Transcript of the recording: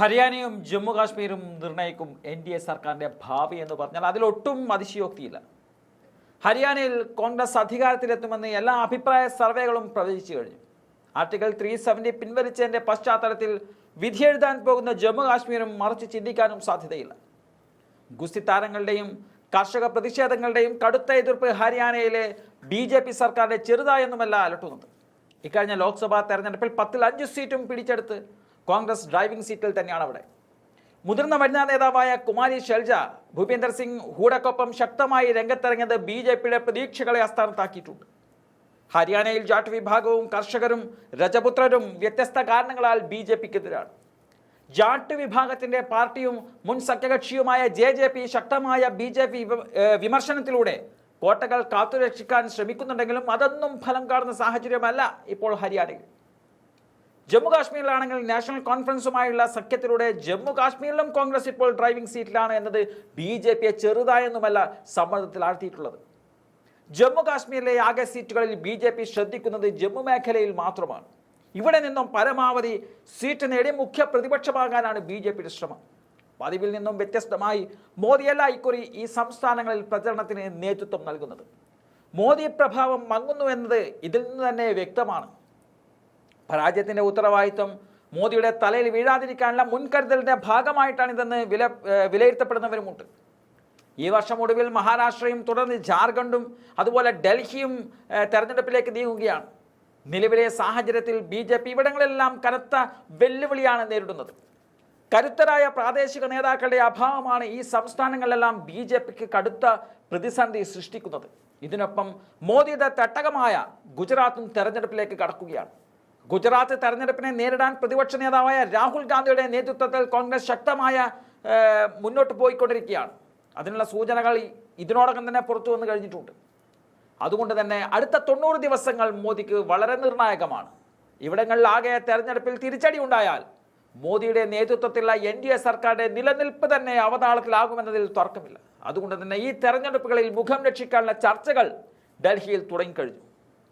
ഹരിയാനയും ജമ്മു കാശ്മീരും നിർണയിക്കും N D A സർക്കാരിന്റെ ഭാവി എന്ന് പറഞ്ഞാൽ അതിലൊട്ടും അതിശയോക്തിയില്ല. ഹരിയാനയിൽ കോൺഗ്രസ് അധികാരത്തിലെത്തുമെന്ന് എല്ലാ അഭിപ്രായ സർവേകളും പ്രവചിച്ചു കഴിഞ്ഞു. ആർട്ടിക്കിൾ ത്രീ സെവന്റി പിൻവലിച്ചതിന്റെ പശ്ചാത്തലത്തിൽ വിധിയെഴുതാൻ പോകുന്ന ജമ്മു കാശ്മീരും മറിച്ച് ചിന്തിക്കാനും സാധ്യതയില്ല. ഗുസ്തി താരങ്ങളുടെയും കർഷക പ്രതിഷേധങ്ങളുടെയും കടുത്ത എതിർപ്പ് ഹരിയാനയിലെ ബി ജെ പി സർക്കാരിന്റെ ചെറുതായൊന്നുമല്ല അലട്ടുന്നത്. ഇക്കഴിഞ്ഞ ലോക്സഭാ തെരഞ്ഞെടുപ്പിൽ പത്തിൽ അഞ്ച് സീറ്റും പിടിച്ചെടുത്ത് കോൺഗ്രസ് ഡ്രൈവിംഗ് സീറ്റിൽ തന്നെയാണ് അവിടെ. മുതിർന്ന വനിതാ നേതാവായ കുമാരി ഷെൽജ ഭൂപേന്ദർ സിംഗ് ഹൂഡക്കൊപ്പം ശക്തമായി രംഗത്തിറങ്ങിയത് ബി ജെ പിയുടെ പ്രതീക്ഷകളെ അസ്ഥാനത്താക്കിയിട്ടുണ്ട് ഹരിയാനയിൽ ജാട്ട് വിഭാഗവും കർഷകരും രജപുത്രരും വ്യത്യസ്ത കാരണങ്ങളാൽ ബി ജെ പിക്കെതിരാണ്. ജാട്ട് വിഭാഗത്തിന്റെ പാർട്ടിയും മുൻ സഖ്യകക്ഷിയുമായ ജെ ജെ പി ശക്തമായ ബി ജെ പി വിമർശനത്തിലൂടെ കോട്ടകൾ കാത്തുരക്ഷിക്കാൻ ശ്രമിക്കുന്നുണ്ടെങ്കിലും അതൊന്നും ഫലം കാണുന്ന സാഹചര്യമല്ല ഇപ്പോൾ ഹരിയാനയിൽ. ജമ്മു കാശ്മീരിലാണെങ്കിൽ നാഷണൽ കോൺഫറൻസുമായുള്ള സഖ്യത്തിലൂടെ ജമ്മു കാശ്മീരിലും കോൺഗ്രസ് ഇപ്പോൾ ഡ്രൈവിംഗ് സീറ്റിലാണ് എന്നത് ബി ജെ പിയെ ചെറുതായൊന്നുമല്ല സമ്മർദ്ദത്തിലാഴ്ത്തിയിട്ടുള്ളത് ജമ്മു കാശ്മീരിലെ ആകെ സീറ്റുകളിൽ ബി ജെ പി ശ്രദ്ധിക്കുന്നത് ജമ്മു മേഖലയിൽ മാത്രമാണ്. ഇവിടെ നിന്നും പരമാവധി സീറ്റ് നേടി മുഖ്യ പ്രതിപക്ഷമാകാനാണ് ബി ജെ പിയുടെ ശ്രമം. പതിവിൽ നിന്നും വ്യത്യസ്തമായി മോദിയല്ല ഇക്കുറി ഈ സംസ്ഥാനങ്ങളിൽ പ്രചരണത്തിന് നേതൃത്വം നൽകുന്നത്. മോദി പ്രഭാവം മങ്ങുന്നു എന്നത് ഇതിൽ നിന്ന് തന്നെ വ്യക്തമാണ്. പരാജയത്തിന്റെ ഉത്തരവാദിത്വം മോദിയുടെ തലയിൽ വീഴാതിരിക്കാനുള്ള മുൻകരുതലിന്റെ ഭാഗമായിട്ടാണ് ഇതെന്ന് വില വിലയിരുത്തപ്പെടുന്നവരുമുണ്ട്. ഈ വർഷം ഒടുവിൽ മഹാരാഷ്ട്രയും തുടർന്ന് ജാർഖണ്ഡും അതുപോലെ ഡൽഹിയും തെരഞ്ഞെടുപ്പിലേക്ക് നീങ്ങുകയാണ്. നിലവിലെ സാഹചര്യത്തിൽ ബി ജെ പി ഇവിടങ്ങളെല്ലാം കനത്ത വെല്ലുവിളിയാണ് നേരിടുന്നത്. കരുത്തരായ പ്രാദേശിക നേതാക്കളുടെ അഭാവമാണ് ഈ സംസ്ഥാനങ്ങളിലെല്ലാം ബി ജെ പിക്ക് കടുത്ത പ്രതിസന്ധി സൃഷ്ടിക്കുന്നത്. ഇതിനൊപ്പം മോദിയുടെ തട്ടകമായ ഗുജറാത്തും തെരഞ്ഞെടുപ്പിലേക്ക് കടക്കുകയാണ്. ഗുജറാത്ത് തെരഞ്ഞെടുപ്പിനെ നേരിടാൻ പ്രതിപക്ഷ നേതാവായ രാഹുൽ ഗാന്ധിയുടെ നേതൃത്വത്തിൽ കോൺഗ്രസ് ശക്തമായ മുന്നോട്ട് പോയിക്കൊണ്ടിരിക്കുകയാണ്. അതിനുള്ള സൂചനകൾ ഇതിനോടകം തന്നെ പുറത്തു വന്നു കഴിഞ്ഞിട്ടുണ്ട്. അതുകൊണ്ട് തന്നെ അടുത്ത തൊണ്ണൂറ് ദിവസങ്ങൾ മോദിക്ക് വളരെ നിർണായകമാണ്. ഇവിടങ്ങളിൽ ആകെ തെരഞ്ഞെടുപ്പിൽ തിരിച്ചടി ഉണ്ടായാൽ മോദിയുടെ നേതൃത്വത്തിലുള്ള എൻ ഡി എ സർക്കാരിന്റെ നിലനിൽപ്പ് തന്നെ അവതാളത്തിലാകുമെന്നതിൽ തർക്കമില്ല. അതുകൊണ്ട് തന്നെ ഈ തെരഞ്ഞെടുപ്പുകളിൽ മുഖം രക്ഷിക്കാനുള്ള ചർച്ചകൾ ഡൽഹിയിൽ തുടങ്ങിക്കഴിഞ്ഞു.